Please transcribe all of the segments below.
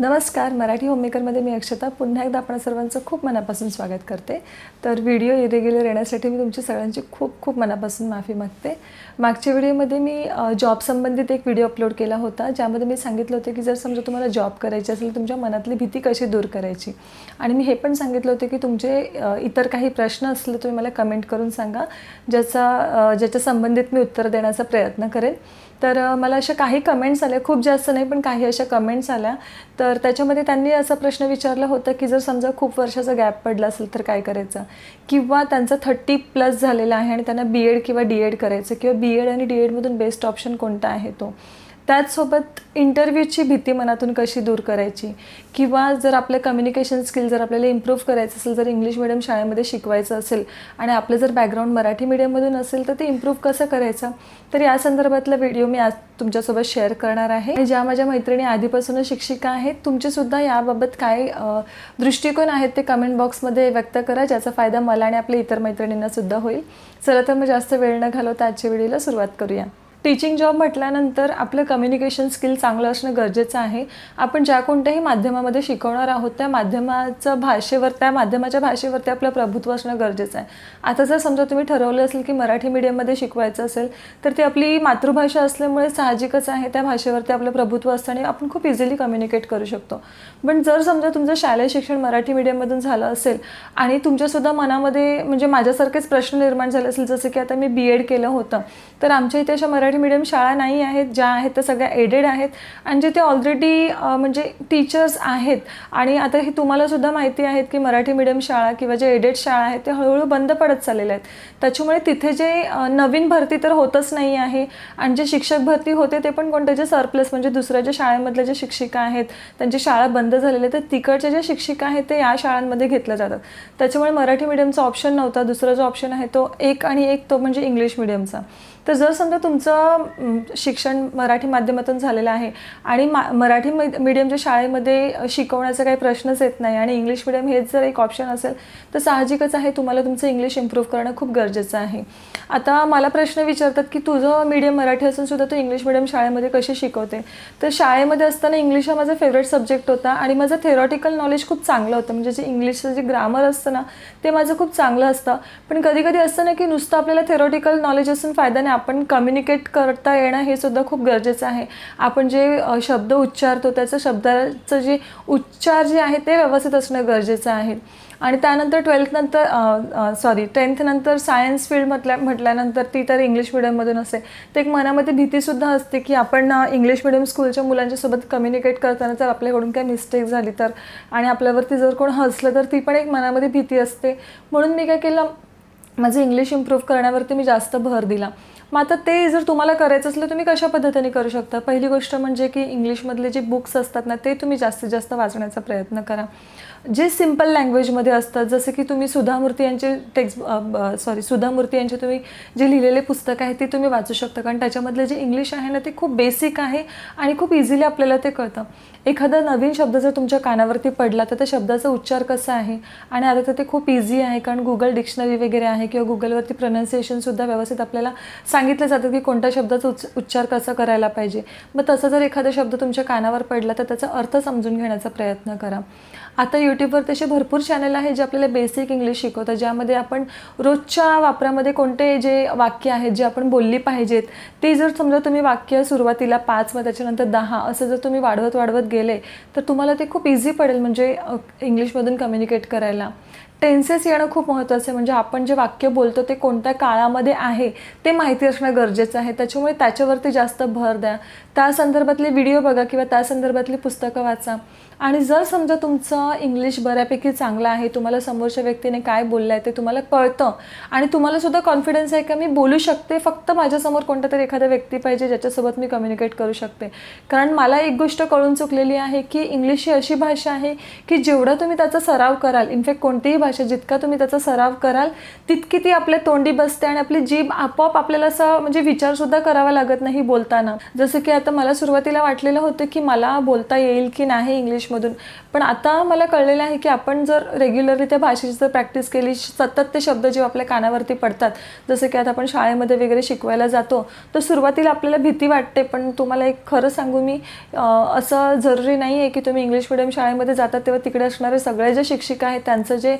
नमस्कार मराठी होममेकरमध्ये मी अक्षता. पुन्हा एकदा आपण सर्वांचं खूप मनापासून स्वागत करते. तर व्हिडिओ इरेग्युलर येण्यासाठी मी तुमची सगळ्यांची खूप खूप मनापासून माफी मागते. मागच्या व्हिडिओमध्ये मी जॉब संबंधित एक व्हिडिओ अपलोड केला होता ज्यामध्ये मी सांगितलं होतं की जर समजा तुम्हाला जॉब करायची असेल तुमच्या मनातली भीती कशी दूर करायची? आणि मी हे पण सांगितलं होतं की तुमचे इतर काही प्रश्न असले तुम्ही मला कमेंट करून सांगा ज्याचा ज्याच्या संबंधित मी उत्तर देण्याचा प्रयत्न करेन. तर मला अशा काही कमेंट्स आल्या. खूप जास्त नाही पण काही अशा कमेंट्स आल्या. तर तर त्याच्यामध्ये त्यांनी असा प्रश्न विचारला होता की जर समजा खूप वर्षाचा गॅप पडला असेल तर काय करायचं? किंवा त्यांचं थर्टी प्लस झालेलं आहे आणि त्यांना बी एड किंवा डी एड करायचं किंवा बी एड आणि डी एडमधून बेस्ट ऑप्शन कोणता आहे तो? त्याचसोबत इंटरव्ह्यूची भीती मनातून कशी दूर करायची? किंवा जर आपलं कम्युनिकेशन स्किल जर आपल्याला इम्प्रूव्ह करायचं असेल जर इंग्लिश मिडियम शाळेमध्ये शिकवायचं असेल आणि आपलं जर बॅकग्राऊंड मराठी मिडियममधून असेल तर ते इम्प्रूव्ह कसं करायचं? तर या संदर्भातला व्हिडिओ मी आज तुमच्यासोबत शेअर करणार आहे. आणि ज्या माझ्या मैत्रिणी आधीपासूनच शिक्षिका आहेत तुमचेसुद्धा याबाबत काय दृष्टिकोन आहेत ते कमेंट बॉक्समध्ये व्यक्त करा ज्याचा फायदा मला आणि आपल्या इतर मैत्रिणींनासुद्धा होईल. चला तर मग जास्त वेळ न घालवता आजच्या व्हिडिओला सुरुवात करूया. टीचिंग जॉब म्हटल्यानंतर आपलं कम्युनिकेशन स्किल चांगलं असणं गरजेचं आहे. आपण ज्या कोणत्याही माध्यमामध्ये शिकवणार आहोत त्या माध्यमाचं भाषेवर त्या माध्यमाच्या भाषेवरती आपलं प्रभुत्व असणं गरजेचं आहे. आता जर समजा तुम्ही ठरवलं असेल की मराठी मीडियममध्ये शिकवायचं असेल तर ती आपली मातृभाषा असल्यामुळे साहजिकच आहे. त्या भाषेवरती आपलं प्रभुत्व असतं आणि आपण खूप इझिली कम्युनिकेट करू शकतो. पण जर समजा तुमचं शालेय शिक्षण मराठी मीडियममधून झालं असेल आणि तुमच्यासुद्धा मनामध्ये म्हणजे माझ्यासारखेच प्रश्न निर्माण झाले असेल जसं की आता मी बी एड केलं होतं तर आमच्या इथे अशा मराठी मराठी मीडियम शाळा नाही आहेत ज्या आहेत त्या सगळ्या एडेड आहेत. आणि जिथे ऑलरेडी म्हणजे टीचर्स आहेत. आणि आता हे तुम्हालासुद्धा माहिती आहेत की मराठी मीडियम शाळा किंवा जे एडेड शाळा आहेत ते हळूहळू बंद पडत चाललेल्या आहेत. त्याच्यामुळे तिथे जे नवीन भरती तर होतच नाही आहे. आणि जे शिक्षक भरती होते ते पण कोणते जे सरप्लस म्हणजे दुसऱ्या ज्या शाळेमधल्या ज्या शिक्षिका आहेत त्यांची शाळा बंद झालेल्या आहेत तर तिकडच्या ज्या शिक्षिका आहेत ते या शाळांमध्ये घेतल्या जातात. त्याच्यामुळे मराठी मीडियमचा ऑप्शन नव्हता. दुसरा जो ऑप्शन आहे तो एक आणि एक तो म्हणजे इंग्लिश मीडियमचा तर जर समजा तुमचं शिक्षण मराठी माध्यमातून झालेलं आहे आणि मा मराठी मीडियमच्या शाळेमध्ये शिकवण्याचा काही प्रश्नच येत नाही आणि इंग्लिश मिडियम हेच जर एक ऑप्शन असेल तर साहजिकच आहे तुम्हाला तुमचं इंग्लिश इम्प्रूव्ह करणं खूप गरजेचं आहे. आता मला प्रश्न विचारतात की तुझं मीडियम मराठी असून सुद्धा तू इंग्लिश मिडियम शाळेमध्ये कशी शिकवते? तर शाळेमध्ये असताना इंग्लिश हा माझा फेवरेट सब्जेक्ट होता आणि माझं थेरॉटिकल नॉलेज खूप चांगलं होतं. म्हणजे जे इंग्लिशचं जे ग्रामर असतं ना ते माझं खूप चांगलं असतं. पण कधी कधी असतं ना की नुसतं आपल्याला थेरॉटिकल नॉलेज असून फायदा नाही. आपण कम्युनिकेट करता येणं हे सुद्धा खूप गरजेचं आहे. आपण जे शब्द उच्चारतो त्याचं शब्दाचं जे उच्चार जे आहे ते व्यवस्थित असणं गरजेचं आहे. आणि त्यानंतर ट्वेल्थनंतर सॉरी टेन्थनंतर सायन्स फील्ड म्हटल्या म्हटल्यानंतर ती तर इंग्लिश मिडियममधून असते तर एक मनामध्ये भीतीसुद्धा असते की आपण इंग्लिश मिडियम स्कूलच्या मुलांच्यासोबत कम्युनिकेट करताना जर आपल्याकडून काही मिस्टेक झाली तर आणि आपल्यावरती जर कोण हसलं तर ती पण एक मनामध्ये भीती असते. म्हणून मी काय केलं माझं इंग्लिश इम्प्रूव्ह करण्यावरती मी जास्त भर दिला. मग आता ते जर तुम्हाला करायचं असलं तुम्ही कशा पद्धतीने करू शकता? पहिली गोष्ट म्हणजे की इंग्लिशमधले जे बुक्स असतात ना ते तुम्ही जास्तीत जास्त वाचण्याचा प्रयत्न करा. जे सिंपल लँग्वेजमध्ये असतात जसं की तुम्ही सुधा मूर्ती यांचे टेक्स्ट सॉरी सुधा मूर्ती यांचे तुम्ही जे लिहिलेले पुस्तक आहे ते तुम्ही वाचू शकता. कारण त्याच्यामधले जे इंग्लिश आहे ना ते खूप बेसिक आहे आणि खूप इझिली आपल्याला ते कळतं. एखादा नवीन शब्द जर तुमच्या कानावरती पडला तर त्या शब्दाचा उच्चार कसा आहे? आणि आता तर ते खूप इझी आहे कारण गुगल डिक्शनरी वगैरे आहे किंवा गुगलवरती प्रनाऊन्सिएशनसुद्धा व्यवस्थित आपल्याला सांगितलं जातं की कोणत्या शब्दाचा उच्च उच्चार कसा करायला पाहिजे. मग तसा जर एखादा शब्द तुमच्या कानावर पडला तर त्याचा अर्थ समजून घेण्याचा प्रयत्न करा. आता यूट्यूबवर तसे भरपूर चॅनल आहे जे आपल्याला बेसिक इंग्लिश शिकवतात ज्यामध्ये आपण रोजच्या वापरामध्ये कोणते जे वाक्य आहेत जे आपण बोलली पाहिजेत ते जर समजा तुम्ही वाक्य सुरुवातीला पाच मग त्याच्यानंतर दहा असं जर तुम्ही वाढवत वाढवत गेले तर तुम्हाला ते खूप इझी पडेल म्हणजे इंग्लिशमधून कम्युनिकेट करायला. टेन्सेस येणं खूप महत्त्वाचं आहे. म्हणजे आपण जे वाक्य बोलतो ते कोणत्या काळामध्ये आहे ते माहिती असणं गरजेचं आहे. त्याच्यामुळे त्याच्यावरती जास्त भर द्या. त्या संदर्भातले व्हिडिओ बघा किंवा त्या संदर्भातली पुस्तकं वाचा. आणि जर समजा तुमचं इंग्लिश बऱ्यापैकी चांगलं आहे तुम्हाला समोरच्या व्यक्तीने काय बोललं आहे ते तुम्हाला कळतं आणि तुम्हालासुद्धा कॉन्फिडन्स आहे का मी बोलू शकते फक्त माझ्यासमोर कोणता तरी एखादा व्यक्ती पाहिजे ज्याच्यासोबत मी कम्युनिकेट करू शकते. कारण मला एक गोष्ट कळून चुकलेली आहे की इंग्लिश ही अशी भाषा आहे की जेवढा तुम्ही त्याचा सराव कराल इनफॅक्ट कोणतीही भाषा जितका तुम्ही त्याचा सराव कराल तितकी ती आपल्या तोंडी बसते आणि आपली जीभ आपोआप आपल्याला असं म्हणजे विचारसुद्धा करावा लागत नाही बोलताना. जसं की आता मला सुरुवातीला वाटलेलं होतं की मला बोलता येईल की नाही इंग्लिश इंग्लिशमधून. पण आता मला कळलेलं आहे की आपण जर रेग्युलरली त्या भाषेची जर प्रॅक्टिस केली सतत ते शब्द जेव्हा आपल्या कानावरती पडतात जसं की आता आपण शाळेमध्ये वगैरे शिकवायला जातो तर सुरुवातीला आपल्याला भीती वाटते. पण तुम्हाला एक खरं सांगू मी असं जरुरी नाही आहे की तुम्ही इंग्लिश मिडियम शाळेमध्ये जातात तेव्हा तिकडे असणारे सगळे जे शिक्षिका आहेत त्यांचं जे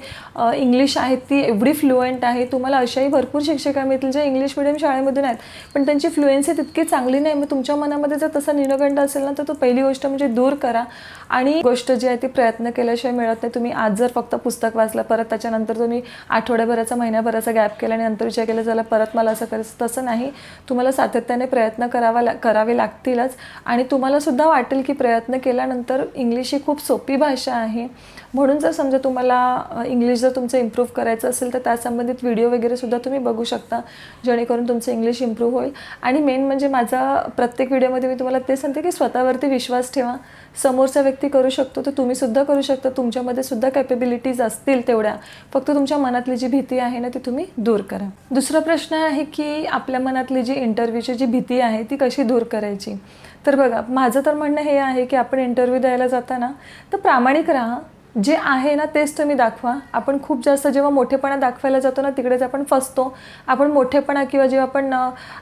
इंग्लिश आहे ती एवढी फ्लुएंट आहे. तुम्हाला अशाही भरपूर शिक्षिका मिळतील जे इंग्लिश मिडियम शाळेमधून आहेत. पण त्यांची फ्लुएन्सी तितकी चांगली नाही. मग तुमच्या मनामध्ये जर तसा निनगंड असेल ना तर तो पहिली गोष्ट म्हणजे दूर करा. आणि गोष्ट जी आहे ती प्रयत्न केल्याशिवाय मिळत नाही. तुम्ही आज जर फक्त पुस्तक वाचलं परत त्याच्यानंतर तुम्ही आठवड्याभराचा महिन्याभराचा गॅप केला आणि नंतर विचार केला झाला परत मला असं करायचं. तसं नाही. तुम्हाला सातत्याने प्रयत्न करावा ला करावे लागतीलच. आणि तुम्हाला सुद्धा वाटेल की प्रयत्न केल्यानंतर इंग्लिश ही खूप सोपी भाषा आहे. म्हणून जर समजा तुम्हाला इंग्लिश जर तुमचं इम्प्रूव्ह करायचं असेल तर त्यासंबंधित व्हिडिओ वगैरे सुद्धा तुम्ही बघू शकता जेणेकरून तुमचं इंग्लिश इम्प्रूव्ह होईल. आणि मेन म्हणजे माझा प्रत्येक व्हिडिओमध्ये मी तुम्हाला ते सांगते की स्वतःवरती विश्वास ठेवा. समोरचा व्यक्ती करू शकतो तर तुम्ही सुद्धा करू शकता. तुमच्यामध्ये सुद्धा कॅपेबिलिटीज असतील तेवढ्या. फक्त तुमच्या मनातली जी भीती आहे ना ती तुम्ही दूर करा. दुसरा प्रश्न आहे की आपल्या मनातली जी इंटरव्ह्यूची जी भीती आहे ती कशी दूर करायची? तर बघा माझं तर म्हणणं हे आहे की आपण इंटरव्ह्यू द्यायला जाताना तर प्रामाणिक राहा. जे आहे ना तेच तुम्ही दाखवा. आपण खूप जास्त जेव्हा मोठेपणा दाखवायला जातो ना तिकडेच आपण फसतो. आपण मोठेपणा किंवा जेव्हा आपण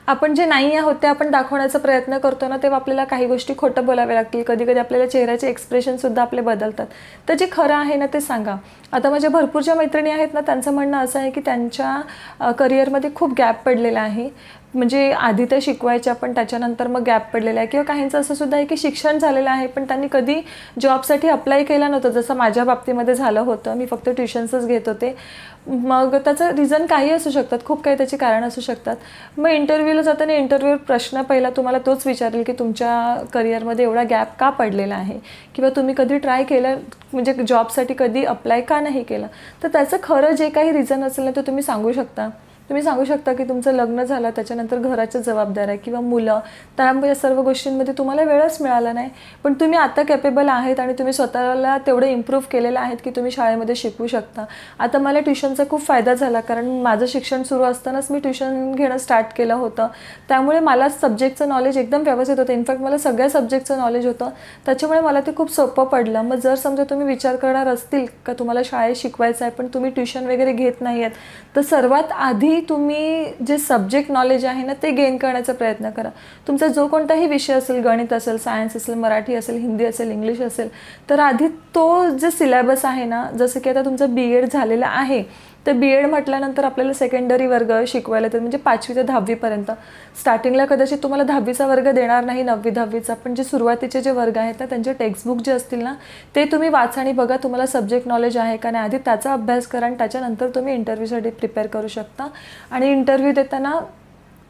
आपण जे नाही आहोत ते आपण दाखवण्याचा प्रयत्न करतो ना तेव्हा आपल्याला काही गोष्टी खोटं बोलाव्या लागतील. कधी कधी आपल्याला चेहऱ्याचे एक्सप्रेशनसुद्धा आपले बदलतात. तर जे खरं आहे ना ते सांगा. आता माझ्या भरपूर ज्या मैत्रिणी आहेत ना त्यांचं म्हणणं असं आहे की त्यांच्या करिअरमध्ये खूप गॅप पडलेला आहे. म्हणजे आधी त्या शिकवायच्या पण त्याच्यानंतर मग गॅप पडलेला आहे. किंवा काहींचं असं सुद्धा आहे की शिक्षण झालेलं आहे पण त्यांनी कधी जॉबसाठी अप्लाय केला नव्हतं. जसं माझ्या बाबतीमध्ये झालं होतं. मी फक्त ट्युशन्सच घेत होते. मग त्याचं रिझन काही असू शकतात. खूप काही त्याची कारण असू शकतात. मग इंटरव्ह्यूला जाताना इंटरव्ह्यू प्रश्न पहिला तुम्हाला तोच विचारेल की तुमच्या करिअरमध्ये एवढा गॅप का पडलेला आहे? किंवा तुम्ही कधी ट्राय केलं? म्हणजे जॉबसाठी कधी अप्लाय का नाही केलं? तर त्याचं खरं जे काही रिझन असेल ना ते तुम्ही सांगू शकता. तुम्ही सांगू शकता की तुमचं लग्न झालं त्याच्यानंतर घराच्या जबाबदाऱ्या किंवा मुलं. त्यामुळे या सर्व गोष्टींमध्ये तुम्हाला वेळच मिळाला नाही. पण तुम्ही आता कॅपेबल आहेत आणि तुम्ही स्वतःला तेवढं इम्प्रूव्ह केलेलं आहेत की तुम्ही शाळेमध्ये शिकवू शकता. आता मला ट्युशनचा खूप फायदा झाला कारण माझं शिक्षण सुरू असतानाच मी ट्युशन घेणं स्टार्ट केलं होतं. त्यामुळे मला सब्जेक्टचं नॉलेज एकदम व्यवस्थित होतं. इनफॅक्ट मला सगळ्या सब्जेक्टचं नॉलेज होतं. त्याच्यामुळे मला ते खूप सोपं पडलं. मग जर समजा तुम्ही विचार करणार असतील का तुम्हाला शाळेत शिकवायचं आहे पण तुम्ही ट्युशन वगैरे घेत नाही आहेत तर सर्वात आधी तुम्ही जे सब्जेक्ट नॉलेज आहे ना ते गेन करण्याचा प्रयत्न करा. तुमचा जो कोणताही विषय असेल गणित असेल सायन्स असेल मराठी असेल हिंदी असेल इंग्लिश असेल तर आधी तो जे सिलेबस आहे ना जसं की आता तुमचं बी एड झालेलं आहे तर बी एड म्हटल्यानंतर आपल्याला सेकंडरी वर्ग शिकवायला येतात म्हणजे पाचवी ते दहावीपर्यंत. स्टार्टिंगला कदाचित तुम्हाला दहावीचा वर्ग देणार नाही नववी दहावीचा पण जे सुरुवातीचे जे वर्ग आहेत ना त्यांचे टेक्स्टबुक जे असतील ना ते तुम्ही वाचा आणि बघा तुम्हाला सब्जेक्ट नॉलेज आहे का नाही आधी त्याचा अभ्यास करा आणि त्याच्यानंतर तुम्ही इंटरव्ह्यूसाठी प्रिपेअर करू शकता. आणि इंटरव्ह्यू देताना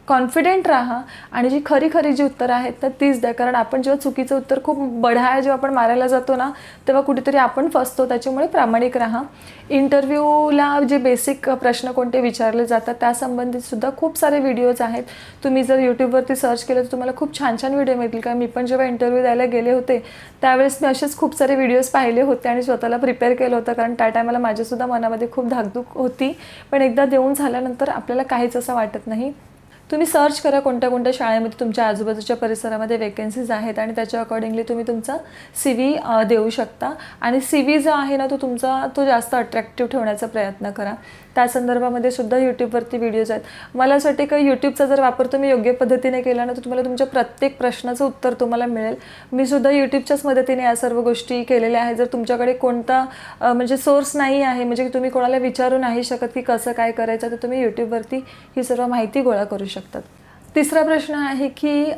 कॉन्फिडेंट राहा आणि जी खरी खरी जी उत्तरं आहेत तर तीच द्या. कारण आपण जेव्हा चुकीचं उत्तर खूप बढाया जेव्हा आपण मारायला जातो ना तेव्हा कुठेतरी आपण फसतो. त्याच्यामुळे प्रामाणिक राहा. इंटरव्ह्यूला जे बेसिक प्रश्न कोणते विचारले जातात त्यासंबंधित सुद्धा खूप सारे व्हिडिओज आहेत. तुम्ही जर यूट्यूबवरती सर्च केलं तर तुम्हाला खूप छान छान व्हिडिओ मिळतील. कारण मी पण जेव्हा इंटरव्ह्यू द्यायला गेले होते त्यावेळेस मी असेच खूप सारे व्हिडिओज पाहिले होते आणि स्वतःला प्रिपेअर केलं होतं. कारण त्या टायमाला माझ्यासुद्धा मनामध्ये खूप धाकधूक होती. पण एकदा देऊन झाल्यानंतर आपल्याला काहीच असं वाटत नाही. तुम्ही सर्च करा कोणत्या कोणत्या शाळेमध्ये तुमच्या आजूबाजूच्या परिसरामध्ये वेकन्सीज आहेत आणि त्याच्या अकॉर्डिंगली तुम्ही तुमचा सी व्ही देऊ शकता. आणि सी व्ही जो आहे ना तो तुमचा तो जास्त अट्रॅक्टिव्ह ठेवण्याचा प्रयत्न करा. त्या संदर्भामध्ये सुद्धा यूट्यूबवरती व्हिडिओज आहेत. मला असं वाटते की यूट्यूबचा जर वापर तुम्ही योग्य पद्धतीने केला ना तर तुम्हाला तुमच्या प्रत्येक प्रश्नाचं उत्तर तुम्हाला मिळेल. मी सुद्धा यूट्यूबच्याच मदतीने या सर्व गोष्टी केलेल्या आहेत. जर तुमच्याकडे कोणता म्हणजे सोर्स नाही आहे म्हणजे तुम्ही कोणाला विचारू नाही शकत की कसं काय करायचं तर तुम्ही यूट्यूबवरती ही सर्व माहिती गोळा करू शकता. शकतात. तिसरा प्रश्न आहे की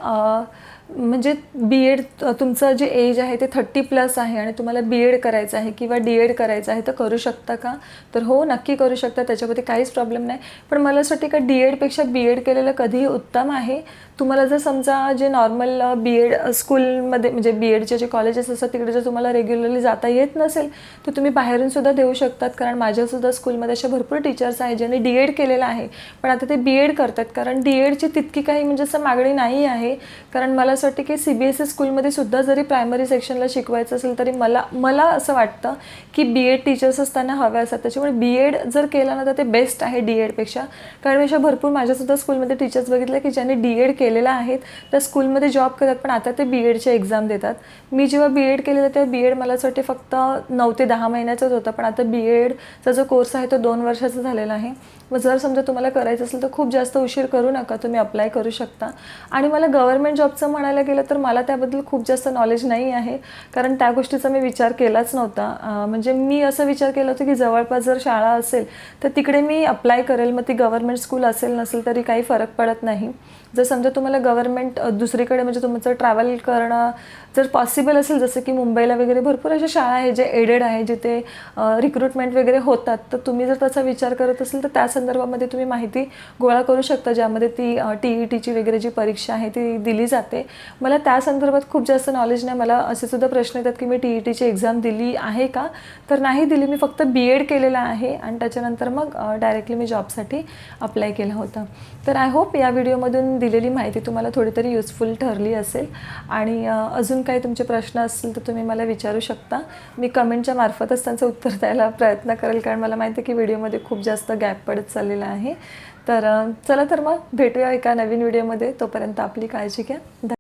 म्हणजे बी एड तुमचं जे एज आहे ते थर्टी प्लस आहे आणि तुम्हाला बी एड करायचं आहे किंवा डी एड करायचं आहे तर करू शकता का? तर हो नक्की करू शकता त्याच्यामध्ये काहीच प्रॉब्लेम नाही. पण मला असं वाटते का डी एडपेक्षा बी एड केलेलं कधीही उत्तम आहे. तुम्हाला जर समजा जे नॉर्मल बी एड स्कूलमध्ये म्हणजे बी एडचे जे कॉलेजेस असतात तिकडे जर तुम्हाला रेग्युलरली जाता येत नसेल तर तुम्ही बाहेरूनसुद्धा देऊ शकतात. कारण माझ्यासुद्धा स्कूलमध्ये अशा भरपूर टीचर्स आहेत ज्यांनी डी एड केलेलं आहे. पण आता ते बी एड करतात. कारण डी एडची तितकी काही म्हणजे असं मागणी नाही आहे. कारण मला असं वाटतं की सी बी एस ई स्कूलमध्ये सुद्धा जरी प्रायमरी सेक्शनला शिकवायचं असेल तरी मला मला असं वाटतं की बी एड टीचर्स असताना हवे असतात त्याच्यामुळे बी एड जर केलं ना तर ते बेस्ट आहे डी एडपेक्षा कारण मी अशा भरपूर माझ्यासुद्धा स्कूलमध्ये टीचर्स बघितले की ज्यांनी डी एड केलेलं आहेत त्या स्कूलमध्ये जॉब करतात पण आता ते बी एडचे एक्झाम देतात. मी जेव्हा बी एड केलेलं तेव्हा बी एड मला असं वाटते फक्त नऊ ते दहा महिन्याचाच होता. पण आता बी एडचा जो कोर्स आहे तो दोन वर्षाचा झालेला आहे. मग जर समजा तुम्हाला करायचं असेल तर खूप जास्त उशीर करू नका तुम्ही अप्लाय करू शकता. आणि मला गव्हर्मेंट जॉबचं म्हणायला गेलं तर मला त्याबद्दल खूप जास्त नॉलेज नाही आहे. कारण त्या गोष्टीचा मी विचार केलाच नव्हता. म्हणजे मी असं विचार केला होता की जवळपास जर शाळा असेल तर तिकडे मी अप्लाय करेल. मग ती गव्हर्मेंट स्कूल असेल नसेल तरी काही फरक पडत नाही. जर समजा तुम्हाला गव्हर्मेंट दुसरीकडे म्हणजे तुमचं ट्रॅव्हल करणं जर पॉसिबल असेल जसं की मुंबईला वगैरे भरपूर अशा शाळा आहे जे एडेड आहे जिथे रिक्रुटमेंट वगैरे होतात. तर तुम्ही जर तसा विचार करत असेल तर त्या संदर्भामध्ये तुम्ही माहिती गोळा करू शकता ज्यामध्ये ती टी ई टीची वगैरे जी परीक्षा आहे ती दिली जाते. मला त्या संदर्भात खूप जास्त नॉलेज नाही. मला असे सुद्धा प्रश्न येतात की मी टी ई टीची एक्झाम दिली आहे का? तर नाही दिली. मी फक्त बी एड केलेलं आहे आणि त्याच्यानंतर मग डायरेक्टली मी जॉबसाठी अप्लाय केला होता. तर आय होप या व्हिडिओमधून दिलेली माहिती तुम्हाला थोडी तरी युजफुल ठरली असेल. आणि अजून काही तुमचे प्रश्न असतील तर तुम्ही मला विचारू शकता. मी कमेंटच्या मार्फतच त्यांचं उत्तर द्यायला प्रयत्न करेल कारण मला माहिती आहे की व्हिडिओमध्ये खूप जास्त गॅप पडत चाललेला आहे. तर चला तर मग भेटूया एका नवीन व्हिडिओमध्ये तोपर्यंत आपली काळजी घ्या.